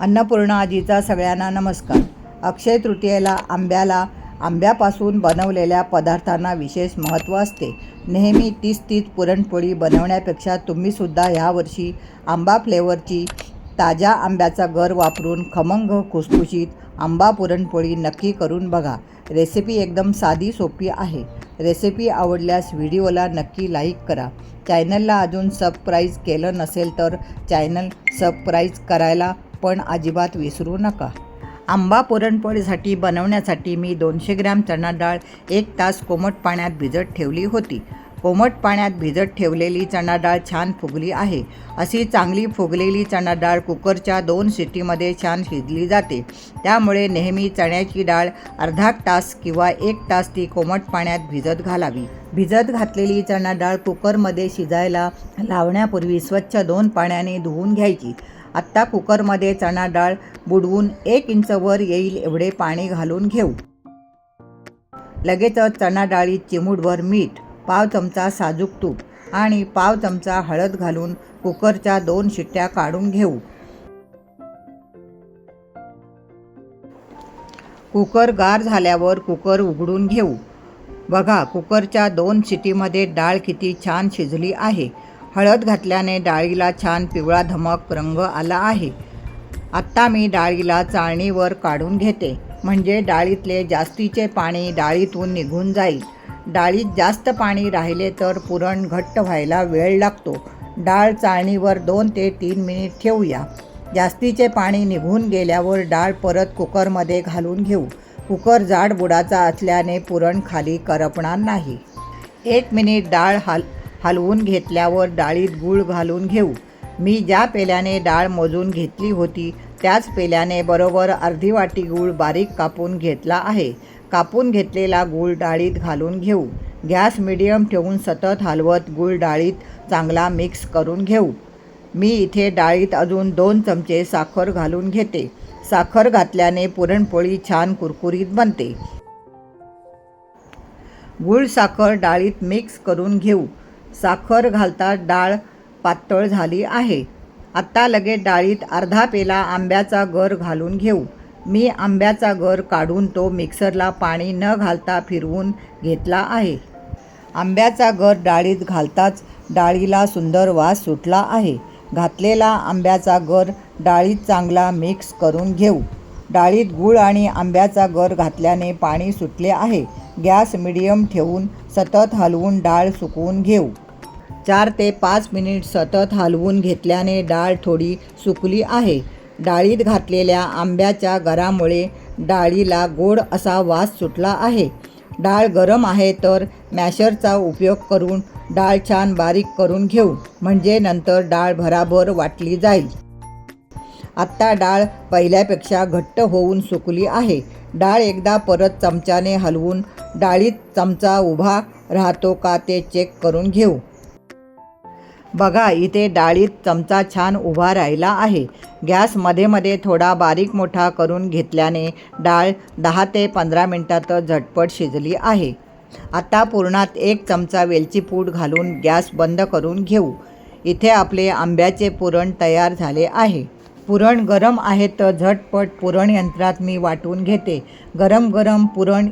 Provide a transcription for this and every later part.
अन्नपूर्णा आजीचा सगळ्यांना नमस्कार. अक्षय तृतीयेला आंब्याला आंब्यापासून बनवलेल्या पदार्थांना विशेष महत्त्व असते. नेहमी तीच तीच पुरणपोळी बनवण्यापेक्षा तुम्हीसुद्धा ह्यावर्षी आंबा फ्लेवरची ताज्या आंब्याचा गर वापरून खमंग खुसखुशीत आंबा पुरणपोळी नक्की करून बघा. रेसिपी एकदम साधी सोपी आहे. रेसिपी आवडल्यास व्हिडिओला नक्की लाईक करा. चॅनलला अजून सबस्क्राईज केलं नसेल तर चॅनल सबस्क्राईज करायला पण अजिबात विसरू नका. आंबा पुरणपोळीसाठी बनवण्यासाठी मी दोनशे ग्रॅम चणा डाळ एक तास कोमट पाण्यात भिजत ठेवली होती. कोमट पाण्यात भिजत ठेवलेली चणा डाळ छान फुगली आहे. अशी चांगली फुगलेली चणा डाळ कुकरच्या दोन सिटीमध्ये छान शिजली जाते. त्यामुळे नेहमी चण्याची डाळ अर्धा तास किंवा एक तास ती कोमट पाण्यात भिजत घालावी. भिजत घातलेली चणा डाळ कुकरमध्ये शिजायला लावण्यापूर्वी स्वच्छ दोन पाण्याने धुवून घ्यायची. आत्ता कुकरमध्ये चणा डाळ बुडवून एक इंच वर येईल एवढे पाणी घालून घेऊ. लगेचच चणा डाळीत चिमूटभर मीठ पाव चमचा साजूक तूप आणि पाव चमचा हळद घालून कुकरच्या दोन शिट्ट्या काढून घेऊ. कुकर गार झाल्यावर कुकर उघडून घेऊ. बघा कुकरच्या दोन शिटीमध्ये डाळ किती छान शिजली आहे. हळद घातल्याने डाळीला छान पिवळा धमक रंग आला आहे. आत्ता मी डाळीला चाळणीवर काढून घेते. म्हणजे डाळीतले जास्तीचे पाणी डाळीतून निघून जाईल. डाळीत जास्त पाणी राहिले तर पुरण घट्ट व्हायला वेळ लागतो. डाळ चाळणीवर दोन ते तीन मिनिट ठेवूया. जास्तीचे पाणी निघून गेल्यावर डाळ परत कुकरमध्ये घालून घेऊ. कुकर जाड बुडाचा असल्याने पुरण खाली करपणार नाही. एक मिनिट डाळ हाल हलवून घेतल्यावर डाळीत गूळ घालून घेऊ. मी ज्या पेल्याने डाळ मोजून घेतली होती त्याच पेल्याने बरोबर अर्धी वाटी गूळ बारीक कापून घेतला आहे. कापून घेतलेला गूळ डाळीत घालून घेऊ. गॅस मिडियम ठेवून सतत हलवत गूळ डाळीत चांगला मिक्स करून घेऊ. मी इथे डाळीत अजून दोन चमचे साखर घालून घेते. साखर घातल्याने पुरणपोळी छान कुरकुरीत बनते. गूळ साखर डाळीत मिक्स करून घेऊ. साखर घालता डाळ पातळ झाली आहे. आत्ता लगेच डाळीत अर्धा पेला आंब्याचा गर घालून घेऊ. मी आंब्याचा गर काढून तो मिक्सरला पाणी न घालता फिरवून घेतला आहे. आंब्याचा गर डाळीत घालताच डाळीला सुंदर वास सुटला आहे. घातलेला आंब्याचा गर डाळीत चांगला मिक्स करून घेऊ. डाळीत गूळ आणि आंब्याचा गर घातल्याने पाणी सुटले आहे. गॅस मिडियम ठेवून सतत हलवून डाळ सुकवून घेऊ. चार ते पाच मिनिट सतत हलवून घेतल्याने डाळ थोडी सुकली आहे. डाळीत घातलेल्या आंब्याच्या गरामुळे डाळीला गोड असा वास सुटला आहे. डाळ गरम आहे तर मॅशरचा उपयोग करून डाळ छान बारीक करून घेऊ म्हणजे नंतर डाळ भराभर वाटली जाईल. आत्ता डाळ पहिल्यापेक्षा घट्ट होऊन सुकली आहे. डाळ एकदा परत चमच्याने हलवून डाळीत चमचा उभा राहतो का ते चेक करून घेऊ. बघा इथे डाळीत चमचा छान उभा राहिला आहे. गॅसमध्ये मध्ये थोडा बारीक मोठा करून घेतल्याने डाळ दहा ते पंधरा मिनटात झटपट शिजली आहे. आता पुरणात एक चमचा वेलची पूड घालून गॅस बंद करून घेऊ. इथे आपले आंब्याचे पुरण तयार झाले आहे. पुरण गरम आहे तर झटपट पुरण यंत्रात मी वाटून घेते. गरम गरम पुरण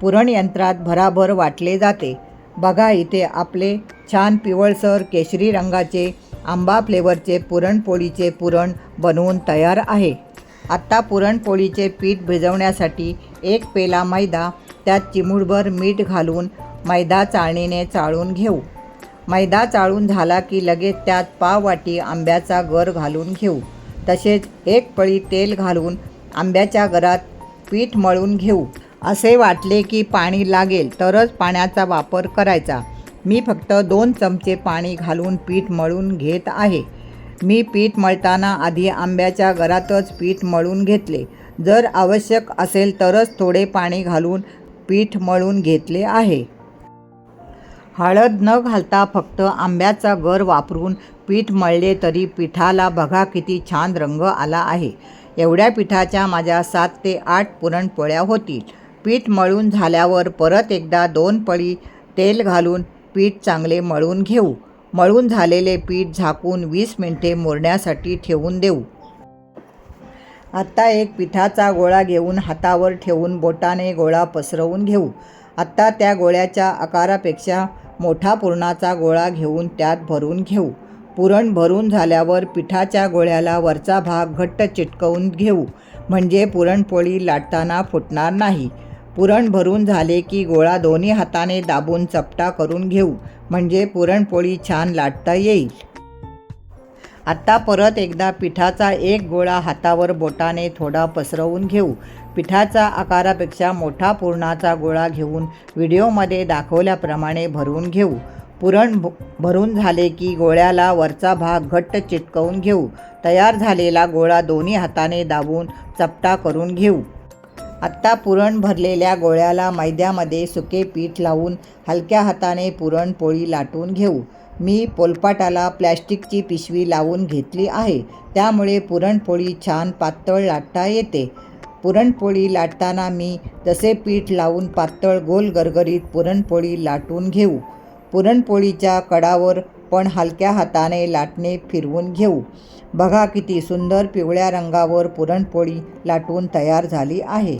पुरण यंत्रात भराभर वाटले जाते. बघा इथे आपले छान पिवळसर केशरी रंगाचे आंबा फ्लेवरचे पुरणपोळीचे पुरण बनवून तयार आहे. आत्ता पुरणपोळीचे पीठ भिजवण्यासाठी एक पेला मैदा त्यात चिमूडभर मीठ घालून मैदा चाळणीने चाळून घेऊ. मैदा चाळून झाला की लगेच त्यात पाव वाटी आंब्याचा गर घालून घेऊ. तसेच एक पळी तेल घालून आंब्याच्या गरात पीठ मळून घेऊ. असे वाटले की पाणी लागेल तरच पाण्याचा वापर करायचा. मी फक्त दोन चमचे पाणी घालून पीठ मळून घेत आहे. मी पीठ मळताना आधी आंब्याच्या घरातच पीठ मळून घेतले. जर आवश्यक असेल तरच थोडे पाणी घालून पीठ मळून घेतले आहे. हळद न घालता फक्त आंब्याचा गर वापरून पीठ मळले तरी पिठाला बघा किती छान रंग आला आहे. एवढ्या पिठाच्या माझ्या सात ते आठ पुरणपोळ्या होतील. पीठ मळून झाल्यावर परत एकदा दोन पळी तेल घालून पीठ चांगले मळून घेऊ. मळून झालेले पीठ झाकून वीस मिनटे मुरण्यासाठी ठेवून देऊ. आत्ता एक पिठाचा गोळा घेऊन हातावर ठेवून बोटाने गोळा पसरवून घेऊ. आत्ता त्या गोळ्याच्या आकारापेक्षा मोठा पुरणाचा गोळा घेऊन त्यात भरून घेऊ. पुरण भरून झाल्यावर पिठाच्या गोळ्याला वरचा भाग घट्ट चिटकवून घेऊ. म्हणजे पुरणपोळी लाटताना फुटणार नाही. पुरण भरून झाले की गोळा दोन्ही हाताने दाबून चपटा करून घेऊ म्हणजे पुरणपोळी छान लाटता येईल. आत्ता परत एकदा पिठाचा एक गोळा हातावर बोटाने थोडा पसरवून घेऊ. पिठाचा आकारापेक्षा मोठा पुरणाचा गोळा घेऊन व्हिडिओमध्ये दाखवल्याप्रमाणे भरून घेऊ. पुरण भरून झाले की गोळ्याला वरचा भाग घट्ट चिटकवून घेऊ. तयार झालेला गोळा दोन्ही हाताने दाबून चपटा करून घेऊ. आत्ता पुरण भरलेल्या गोळ्याला मैद्यामध्ये सुके पीठ लावून हलक्या हाताने पुरणपोळी लाटून घेऊ. मी पोलपाटाला प्लॅस्टिकची पिशवी लावून घेतली आहे. त्यामुळे पुरणपोळी छान पातळ लाटता येते. पुरणपोळी लाटताना मी जसे पीठ लावून पातळ गोल गरगरीत पुरणपोळी लाटून घेऊ. पुरणपोळीच्या कडावर आपण हलक्या हाताने लाटणे फिरवून घेऊ. बघा किती सुंदर पिवळ्या रंगावर पुरणपोळी लाटून तयार झाली आहे.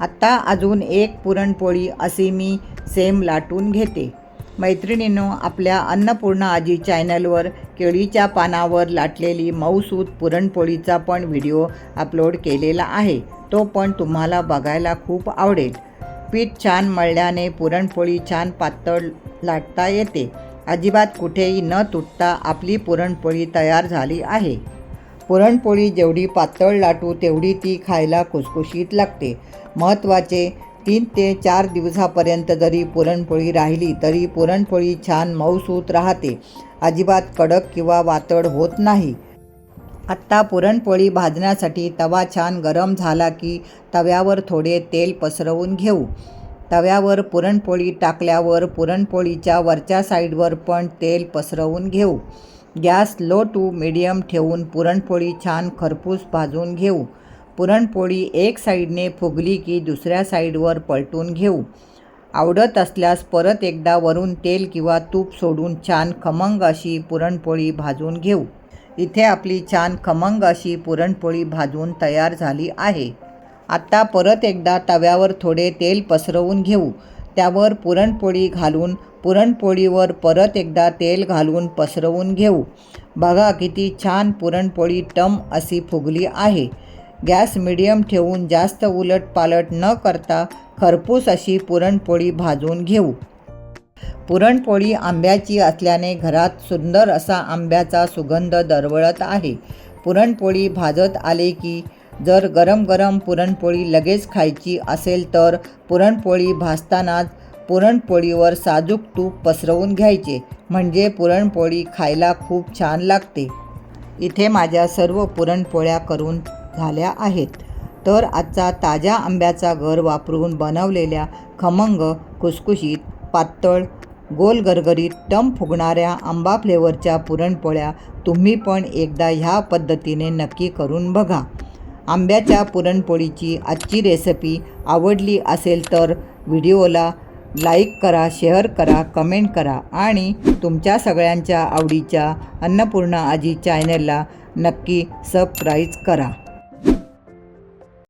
आत्ता अजून एक पुरणपोळी अशी मी सेम लाटून घेते. मैत्रिणींनो आपल्या अन्नपूर्णा आजी चॅनलवर केळीच्या पानावर लाटलेली मऊसूत पुरणपोळीचा पण व्हिडिओ अपलोड केलेला आहे. तो पण तुम्हाला बघायला खूप आवडेल. पीठ छान मळल्याने पुरणपोळी छान पातळ लाटता येते. अजिबात कुठेही न तुटता आपली पुरणपोळी तयार झाली आहे. पुरणपोळी जेवढी पातळ लाटू तेवढी ती खायला खुसखुशीत लागते. महत्त्वाचे तीन ते चार दिवसापर्यंत जरी पुरणपोळी राहिली तरी पुरणपोळी छान मऊसूत राहते. अजिबात कडक किंवा वातड होत नाही. आत्ता पुरणपोळी भाजण्यासाठी तवा छान गरम झाला की तव्यावर थोडे तेल पसरवून घेऊ. तव्यावर पुरणपोळी टाकल्यावर पुरणपोळीच्या वरच्या साईडवर पण तेल पसरवून घेऊ. गॅस लो टू मिडियम ठेवून पुरणपोळी छान खरपूस भाजून घेऊ. पुरणपोळी एक साईडने फुगली की दुसऱ्या साईडवर पलटून घेऊ. आवडत असल्यास परत एकदा वरून तेल किंवा तूप सोडून छान खमंग अशी पुरणपोळी भाजून घेऊ. इथे आपली छान खमंग अशी पुरणपोळी भाजून तयार झाली आहे. आत्ता परत एकदा तव्यावर थोडे तेल पसरवून घेऊ. त्यावर पुरणपोळी घालून पुरणपोळीवर परत एकदा तेल घालून पसरवून घेऊ. बघा किती छान पुरणपोळी टम अशी फुगली आहे. गॅस मिडियम ठेवून जास्त उलट पालट न करता खरपूस अशी पुरणपोळी भाजून घेऊ. पुरणपोळी आंब्याची असल्याने घरात सुंदर असा आंब्याचा सुगंध दरवळत आहे. पुरणपोळी भाजत आले की जर गरम गरम पुरणपोळी लगेच खायची असेल तर पुरणपोळी भाजतानाच पुरणपोळीवर साजूक तूप पसरवून घ्यायचे. म्हणजे पुरणपोळी खायला खूप छान लागते. इथे माझ्या सर्व पुरणपोळ्या करून झाल्या आहेत. तर आजचा ताज्या आंब्याचा घर वापरून बनवलेल्या खमंग खुसखुशीत पातळ गोल गरगरीत टम फुगणाऱ्या आंबा फ्लेवरच्या पुरणपोळ्या तुम्ही पण एकदा ह्या पद्धतीने नक्की करून बघा. आंब्याच्या पुरणपोळीची आजची रेसिपी आवडली असेल तर व्हिडिओला लाईक करा शेअर करा कमेंट करा आणि तुमच्या सगळ्यांच्या आवडीच्या अन्नपूर्णा आजी चॅनलला नक्की सबस्क्राईब करा.